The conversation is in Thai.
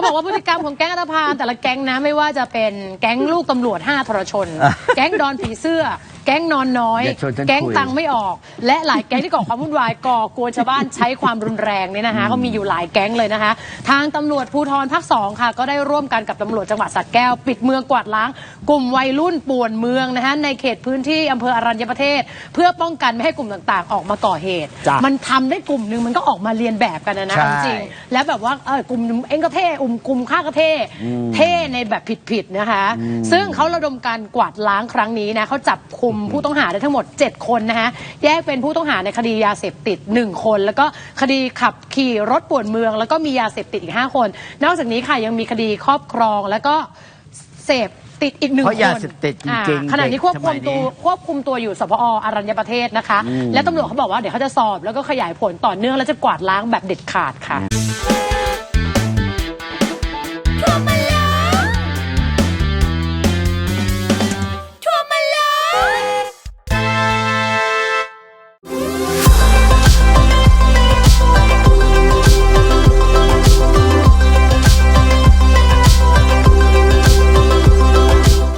เขาบอกว่าพฤติกรรมของแก๊งอัตภานแต่ละแก๊งนะไม่ว่าจะเป็นแก๊งลูกตำรวจห้าทรชน แก๊งดอนผีเสื้อ แก๊งนอนน้อย อย่าชวนฉันแก๊งคุยตังไม่ออก และหลายแก๊งที่ก่อความวุ่นวายก่อกวนชาวบ้านใช้ความรุนแรงเนี่ยนะคะก็มีอยู่หลายแก๊งเลยนะคะ ทางตำรวจภูธรภาคสองค่ะ ก็ได้ร่วมกันกับตำรวจจังหวัดสระแก้ว ปิดเมืองกวาดล้าง กลุ่มวัยรุ่นป่วนเมืองนะคะในเขตพื้นที่อำเภออรัญญประเทศ เพื่อป้องกันไม่ให้กลุ่มต่างๆ ออกมาก่อเหตุ จ้ะ มันทำได้กลุ่มหนึ่งมันก็ออกมาเรียนแบบกันนะนะใช่ เอาจริง แล้วแบบว่าเออกลุ่มเองก็เท่อุ่มกลุ่มข้าก็เท่เท่ในแบบผิดๆนะคะ ซึ่งเขาระดมการกวาดล้างครั้งนี้นะเขาจับคุมผู้ต้องหาได้ทั้งหมด 7 คนนะคะแยกเป็นผู้ต้องหาในคดียาเสพติด 1 คน แล้วก็คดีขับขี่รถป่วนเมือง แล้วก็มียาเสพติดอีก 5 คน นอกจากนี้ค่ะยังมีคดีครอบครองแล้วก็เสพติดอีกหนึ่งเพคนราะยาเสพติดจริงๆอ่าขณะนี้ควบคุมสมัยนี้ตัวควบคุมตัวอยู่สพออรัญญประเทศนะคะ และตำรวจเขาบอกว่าเดี๋ยวเขาจะสอบแล้วก็ขยายผลต่อเนื่องแล้วจะกวาดล้างแบบเด็ดขาดค่ะ